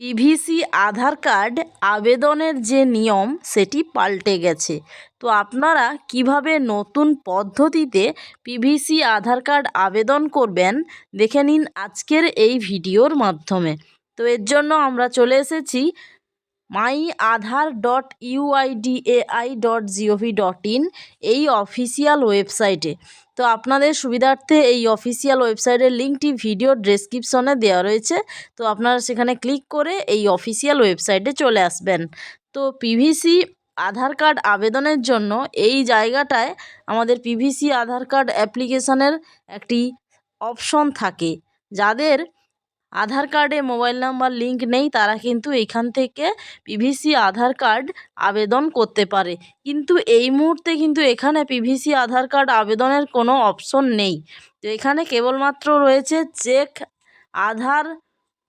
PVC আধার card আবেদনের যে নিয়ম, সেটি পাল্টে গেছে। তো আপনারা কীভাবে নতুন পদ্ধতিতে পিভিসি আধার কার্ড আবেদন করবেন, দেখে নিন আজকের এই ভিডিওর মাধ্যমে। তো এর জন্য আমরা চলে এসেছি my Aadhaar dot UIDAI dot GOV dot in এই অফিসিয়াল ওয়েবসাইটে তো আপনাদের সুবিধার্থে এই অফিসিয়াল ওয়েবসাইটের লিঙ্কটি ভিডিও ডেসক্রিপশনে দেওয়া রয়েছে। তো আপনারা সেখানে ক্লিক করে এই অফিসিয়াল ওয়েবসাইটে চলে আসবেন। তো পিভিসি আধার কার্ড আবেদনের জন্য এই জায়গাটায় আমাদের পিভিসি আধার কার্ড অ্যাপ্লিকেশনের একটি অপশন থাকে। যাদের আধার কার্ডে মোবাইল নাম্বার লিঙ্ক নেই, তারা কিন্তু এখান থেকে পিভিসি আধার কার্ড আবেদন করতে পারে। কিন্তু এই মুহূর্তে কিন্তু এখানে পিভিসি আধার কার্ড আবেদনের কোনো অপশন নেই। তো এখানে কেবলমাত্র রয়েছে check, Aadhaar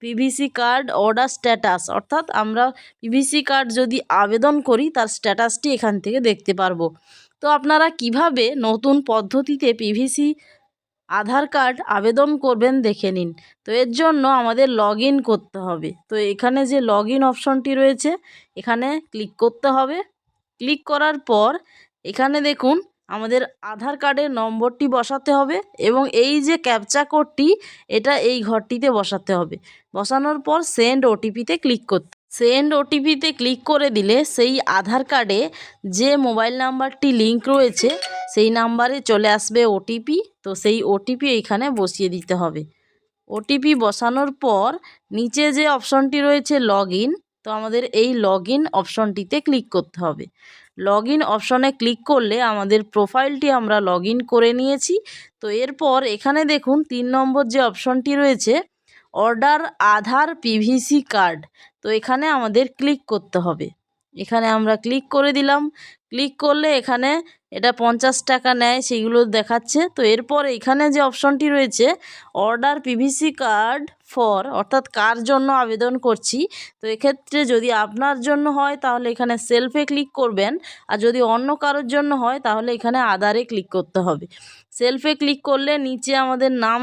PVC card, order status. অর্থাৎ আমরা পিভিসি কার্ড যদি আবেদন করি, তার স্ট্যাটাসটি এখান থেকে দেখতে পারব। তো আপনারা কীভাবে নতুন পদ্ধতিতে পিভিসি আধার কার্ড আবেদন করবেন দেখে নিন। তো এর জন্য আমাদের লগ করতে হবে। তো এখানে যে লগ অপশনটি রয়েছে, এখানে ক্লিক করতে হবে। ক্লিক করার পর এখানে দেখুন, আমাদের আধার কার্ডের নম্বরটি বসাতে হবে এবং এই যে ক্যাপচা কোডটি, এটা এই ঘরটিতে বসাতে হবে। বসানোর পর সেন্ড ওটিপিতে ক্লিক করতে সেন্ড ওটিপিতে ক্লিক করে দিলে সেই আধার কার্ডে যে মোবাইল নাম্বারটি লিঙ্ক রয়েছে সেই নাম্বারে চলে আসবে ওটিপি তো সেই ওটিপি এইখানে বসিয়ে দিতে হবে। ওটিপি বসানোর পর নিচে যে অপশনটি রয়েছে লগ তো আমাদের এই লগ অপশনটিতে ক্লিক করতে হবে। লগ ইন অপশনে ক্লিক করলে আমাদের প্রোফাইলটি আমরা লগ করে নিয়েছি। তো এরপর এখানে দেখুন তিন নম্বর যে অপশনটি রয়েছে অর্ডার আধার পিভিসি কার্ড তো এখানে আমাদের ক্লিক করতে হবে। এখানে আমরা ক্লিক করে দিলাম। ক্লিক করলে এখানে এটা পঞ্চাশ টাকা নেয়, সেগুলো দেখাচ্ছে। তো এরপর এখানে যে অপশনটি রয়েছে অর্ডার পিভিসি কার্ড ফর অর্থাৎ কার জন্য আবেদন করছি। তো এক্ষেত্রে যদি আপনার জন্য হয়, তাহলে এখানে সেলফে ক্লিক করবেন। আর যদি অন্য কারোর জন্য হয়, তাহলে এখানে আধারে ক্লিক করতে হবে। সেলফে ক্লিক করলে নিচে আমাদের নাম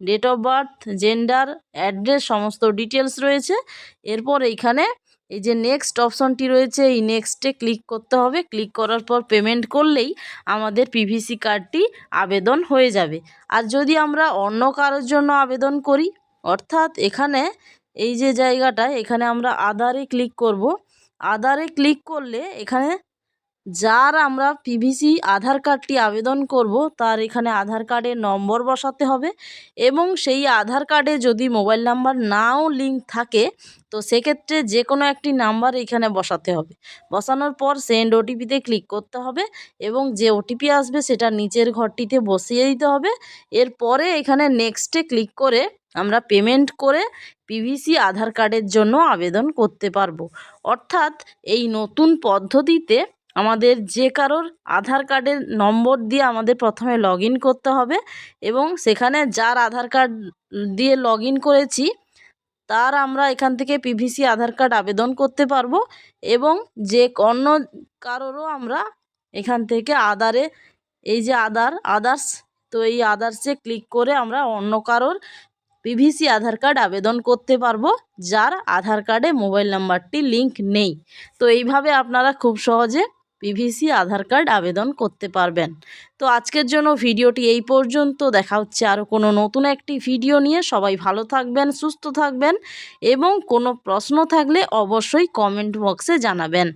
date of birth gender address সমস্ত ডিটেলস রয়েছে। এরপর এইখানে এই যে নেক্সট অপশনটি রয়েছে, এই নেক্সটে ক্লিক করতে হবে। ক্লিক করার পর পেমেন্ট করলেই আমাদের পিভিসি কার্ডটি আবেদন হয়ে যাবে। আর যদি আমরা অন্য কারোর জন্য আবেদন করি, অর্থাৎ এখানে এই যে জায়গাটায় এখানে আমরা আধারে ক্লিক করব। আধারে ক্লিক করলে এখানে যার আমরা পিভিসি আধার কার্ডটি আবেদন করব, তার এখানে আধার কার্ডের নম্বর বসাতে হবে এবং সেই আধার কার্ডে যদি মোবাইল নাম্বার নাও লিঙ্ক থাকে, তো সেক্ষেত্রে যে কোনো একটি নাম্বার এখানে বসাতে হবে। বসানোর পর সেন্ড ওটিপিতে ক্লিক করতে হবে এবং যে ওটিপি আসবে সেটা নিচের ঘরটিতে বসিয়ে দিতে হবে। এরপরে এখানে নেক্সটে ক্লিক করে আমরা পেমেন্ট করে পিভিসি আধার কার্ডের জন্য আবেদন করতে পারব। অর্থাৎ এই নতুন পদ্ধতিতে আমাদের যে কারোর আধার কার্ডের নম্বর দিয়ে আমাদের প্রথমে লগ করতে হবে এবং সেখানে যার আধার কার্ড দিয়ে লগ করেছি, তার আমরা এখান থেকে পিভিসি আধার কার্ড আবেদন করতে পারব এবং যে অন্য কারোরও আমরা এখান থেকে আধারে, এই যে আধার আদার্স তো এই আদার্সে ক্লিক করে আমরা অন্য কারোর পিভিসি আধার কার্ড আবেদন করতে পারব, যার আধার কার্ডে মোবাইল নাম্বারটি লিংক নেই। তো এইভাবে আপনারা খুব সহজে পিভিসি আধার কার্ড আবেদন করতে পারবেন। তো আজকের জন্য ভিডিওটি এই পর্যন্ত। দেখা হচ্ছে আরও কোনো নতুন একটি ভিডিও নিয়ে। সবাই ভালো থাকবেন, সুস্থ থাকবেন এবং কোনো প্রশ্ন থাকলে অবশ্যই কমেন্ট বক্সে জানাবেন।